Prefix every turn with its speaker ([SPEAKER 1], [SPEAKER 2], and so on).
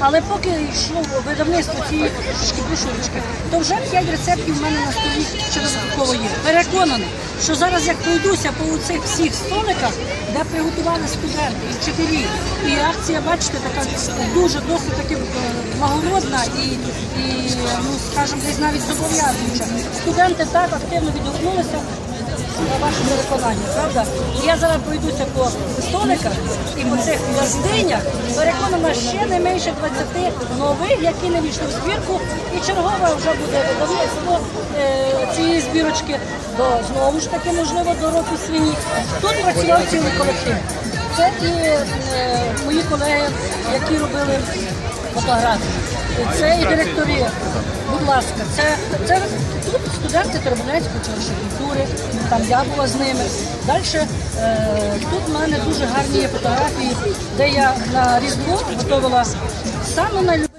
[SPEAKER 1] Але поки йшло видавництво цієї книжечки то вже п'ять рецептів в мене на столі через є. Переконаний, що зараз як пройдуся по цих всіх столиках, де приготували студенти вчителі, і акція, бачите, така дуже досить таки е, благородна і, і ну скажімо, десь навіть зобов'язуюча. Студенти так активно відгукнулися на ваше переконання, правда? Я зараз пройдуся по столиках і по цих газдинях, переконана ще не менше 20 нових, які не війшли в збірку, і чергове вже буде видавництво е, цієї збірочки до знову ж таки, можливо, до року свині. Тут працював цілий колектив. Це і е, мої колеги, які робили фотографії. Це і директори. Будь ласка, це, це тут студенти Тербунецького училища культури, там я була з ними. Далі е, тут в мене дуже гарні фотографії, де я на Різдво готувала саме на